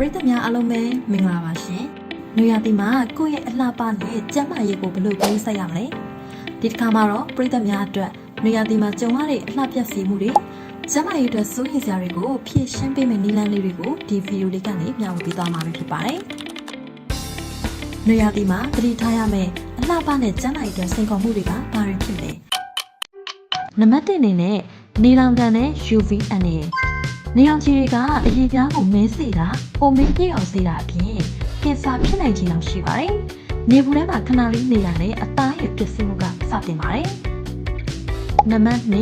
ပရိသတ်များအားလုံးပဲမင်္ဂလာပါရှင်။နွေရာသီမှာကိုယ့်ရဲ့အလှပနဲ့ကျန်းမာရေးကိုဘယ်လိုကိုယ်ဆက်ရမလဲ။ဒီတစ်ခါမှာတော့ပရိသတ်များအတွက်နွေရာသီမှာကြုံရတဲ့အလှပြတ်စီမှုတွေကျန်းမာရေးအတွက်စိုးရိမ်စရာတွေကိုဖြည့်ရှင်းပေးမယ့်နည်းလမ်းလေးတွေကိုဒီဗီဒီယိုလေးကနေမျှဝေပေးသွားမှာဖြစ်ပါတယ်။နွေရာသီမှာသတိထားရမယ့်အလှပနဲ့ကျန်းမာရေးအတွက်စိန်ခေါ်မှုတွေကဘာတွေဖြစ်လဲ။နံပါတ်1အနေနဲ့နေလောင်တန်နဲ့ UV အနေနဲ့ နေအောင်ချီတွေကအရေးပြားကိုမင်းစေတာပုံမင်းပြည့်အောင်စေတာအပြင်ကင်ဆာဖြစ်နိုင်ခြင်းတော့ရှိပါတယ်။နေဘူးထဲမှာခဏလေးနေတာနဲ့အသားရည်ပျက်စီးမှုကစတင်ပါတယ်။နံပါတ်2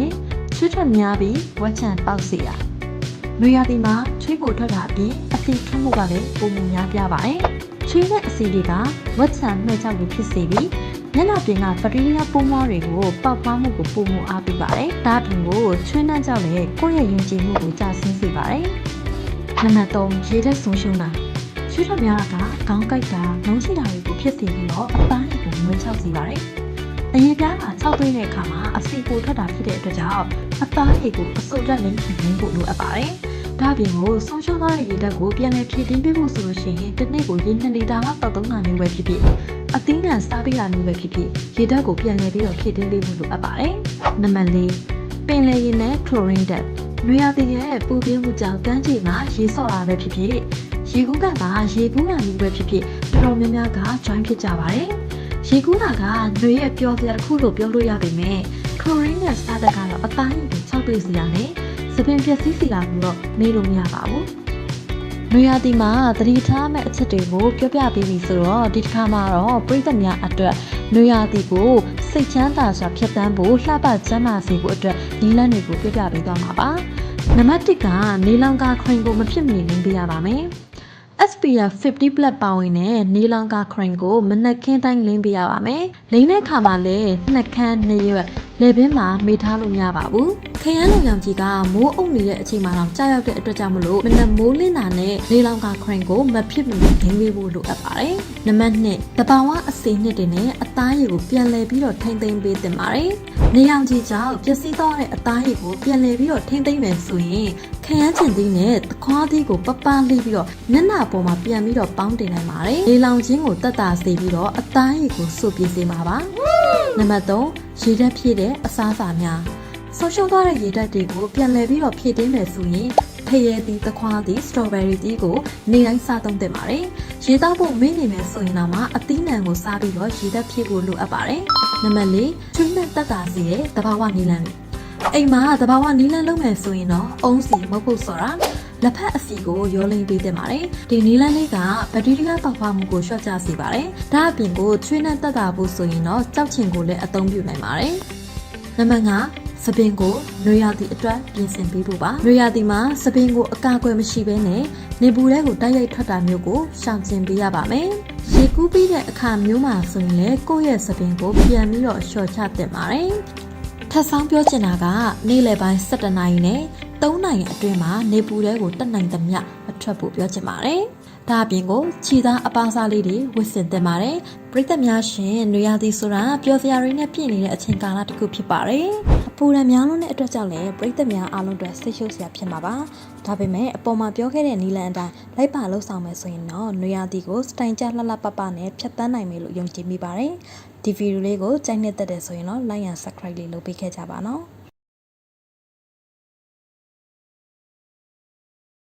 ချွတ်ထွက်များပြီးဝက်ချံပေါက်စေတာ။နွေရာသီမှာချွေးပိုထွက်တာအပြင်အဆီထွက်မှုကလည်းပုံမှန်များပြပါတယ်။ချွေးတဲ့အဆီတွေကဝက်ချံနှဲ့ချောက်ကိုဖြစ်စေပြီး မျက်နှာပြင်ကဘက်တီးရီးယားပိုးမွှားတွေကိုပေါက်ဖွားမှုကိုပုံမှုအားပေးပါတယ်။ဒါ့အပြင်ကိုချွေးနှံ့ကြောက်လည်းကိုယ့်ရဲ့ယဉ်ကျေးမှုကိုကျဆင်းစေပါတယ်။နံပါတ်3ရေတက်ဆုံးရှုံးတာချွေးထွက်များကခေါင်းကိုက်တာနှုံးချိတာတွေကိုဖြစ်စေပြီးတော့အသားတွေကိုမွေးချောက်စေပါတယ်။အရေးပြားက၆သွင်းတဲ့အခါမှာအဆီပိုထွက်တာဖြစ်တဲ့အတွက်ကြောင့်အသားတွေကိုအစုပ်တက်နေနေဖို့လိုအပ်ပါတယ်။ ဒါ့အပြင်ကိုဆုံးရှုံးသွားတဲ့ရေတက်ကိုပြန်လည်ဖြည့်တင်းပေးဖို့ဆိုလို့ရှိရင်တစ်နေ့ကိုရေ2လီတာလောက်တောက်သုံးတာမျိုးပဲဖြစ်ဖြစ်အသီးနှံစားပေးတာမျိုးပဲဖြစ်ဖြစ်ရေဓာတ်ကိုပြန်လည်ပြီးတော့ဖြည့်တင်းပေးဖို့လိုအပ်ပါတယ်။နံပါတ်၄ပင်လယ်ရေနဲ့ကလိုရင်းဓာတ်နွေရာသီရဲ့ပူပြင်းမှုကြောင့်ကမ်းခြေမှာရေဆော့တာပဲဖြစ်ဖြစ်ရေကူးကကရေကူးတာမျိုးပဲဖြစ်ဖြစ်တော်တော်များများက join ဖြစ်ကြပါတယ်။ရေကူးတာကနွေရဲ့ပျော်စရာတစ်ခုလို့ပြောလို့ရပေမဲ့ကလိုရင်းနဲ့စားတဲ့ကတော့အသားရည်ကို၆တွေ့စီရတယ်။ စပင်ပျက်စီးစီလာလို့တော့မေးလို့မရပါဘူး။နွေရာသီမှာသတိထားမယ့်အချက်တွေကိုပြောပြပေးပြီဆိုတော့ဒီတစ်ခါမှာတော့ပြည်သက်များအတွက်နွေရာသီကိုစိတ်ချမ်းသာစွာဖြတ်သန်းဖို့လှပကျန်းမာစေဖို့အတွက်နည်းလမ်းတွေကိုပြောပြပေးသွားမှာပါနံပါတ်1ကနေလောင်ကာခရင်ကိုမဖြစ်မနေလင်းပေးရပါမယ် SPF 50 plus ပါဝင်တဲ့နေလောင်ကာခရင်ကိုမနက်ခင်းတိုင်းလင်းပေးရပါမယ်။လိမ့်တဲ့အခါမှာလည်းနှက်ခမ်းနှစ်ရွက် လေပင်မှာမေးထားလို့မရပါဘူး။ခရမ်းလုံရောင်ကြီးကမိုးအုပ်နေတဲ့အချိန်မှာတော့ကြာရောက်တဲ့အတွက်ကြောင့်မလို့မနက်မိုးလင်းတာနဲ့နေလောင်ကာခရင်ကိုမဖြစ်မနေလင်းပေးဖို့လိုအပ်ပါတယ်။နံပါတ်2တဘာဝအစိနှစ်တွေနဲ့အသားရည်ကိုပြန်လည်ပြီးတော့ထိမ့်သိမ်းပေးသင့်ပါတယ်။နေရောင်ကြီးကြောင့်ပျက်စီးသွားတဲ့အသားရည်ကိုပြန်လည်ပြီးတော့ထိမ့်သိမ်းမယ်ဆိုရင်ခရမ်းချင်သီးနဲ့သခွားသီးကိုပပလေးပြီးတော့မျက်နှာပေါ်မှာပြန်ပြီးတော့ပေါင်းတင်နိုင်ပါတယ်။လေလောင်ခြင်းကိုတက်တာစေပြီးတော့အသားရည်ကိုစုပ်ပြစေမှာပါ။နံပါတ်3 ရေဓာတ်ဖြည့်တဲ့အစားအစာများဆုံးရှုံးသွားတဲ့ရေဓာတ်တွေကိုပြန်လည်ပြီးတော့ဖြည့်တင်းမယ်ဆိုရင်ဖရဲသီးသခွားသီးစတော်ဘယ်ရီသီးကိုနေတိုင်းစားသုံးသင့်ပါတယ်။ရေသားဖို့မေ့နေမယ်ဆိုရင်တော့မှအသီးနှံကိုစားပြီးတော့ရေဓာတ်ဖြည့်ဖို့လိုအပ်ပါတယ်။နံပါတ်4ချွေးနဲ့တက်တာစေတဲ့တဘာဝနီလန်းတွေအိမ်မှာတဘာဝနီလန်းလုံးမယ်ဆိုရင်တော့အုံးစီမဟုတ်ဘူးဆိုတာ လက်ဖက်အစီကိုရောလိမ့်ပေးတင်ပါတယ်ဒီနီလန်းလေးကဘက်တီးရီးယားပေါက်ဖွားမှုကိုလျှော့ချစေပါတယ်ဒါအပြင်ကိုချွေးနဲ့တက်တာဖို့ဆိုရင်တော့ကြောက်ချင်ကိုလည်းအသုံးပြုနိုင်ပါတယ်နံပါတ်5စပင်ကိုနွေရာသီအတွက်ပြင်ဆင်ပေးဖို့ပါနွေရာသီမှာစပင်ကိုအကာအကွယ်မရှိဘဲနဲ့နေပူထဲကိုတိုက်ရိုက်ထွက်တာမျိုးကိုရှောင်ကျဉ်ပေးရပါမယ်ရေကူးပြီးတဲ့အခါမျိုးမှာဆိုရင်လည်းကိုယ့်ရဲ့စပင်ကိုပြန်ပြီးတော့လျှော့ချတင်ပါတယ်ထပ်ဆောင်ပြောချင်တာကနေ့လယ်ပိုင်း7:00နာရီနဲ့ 3နာရီအတွင်းမှာနေပူထဲကိုတက်နိုင်သမျှမထွက်ဖို့ပြောချင်ပါတယ်။ဒါအပြင်ကိုခြေသားအပါစားလေးတွေဝစ်ဆင်တင်ပါတယ်။ပြည်သက်များရှင်နွေရာသီဆိုတာပျော်စရာတွေနဲ့ပြည့်နေတဲ့အချိန်ကာလတစ်ခုဖြစ်ပါတယ်။အပူဓာတ်များလုံးတဲ့အတွက်ကြောင့်လည်းပြည်သက်များအားလုံးအတွက်စိတ်ရှုပ်စရာဖြစ်မှာပါ။ဒါပေမဲ့အပေါ်မှာပြောခဲ့တဲ့နီလန်အတိုင်းလိုက်ပါလှုပ်ဆောင်မယ်ဆိုရင်တော့နွေရာသီကိုစတိုင်ကြလှလှပပနဲ့ဖြတ်တန်းနိုင်မယ်လို့ယုံကြည်မိပါတယ်။ဒီဗီဒီယိုလေးကိုကြိုက်နှစ်သက်တယ်ဆိုရင်တော့ like and subscribe လေးလုပ်ပေးခဲ့ကြပါနော်။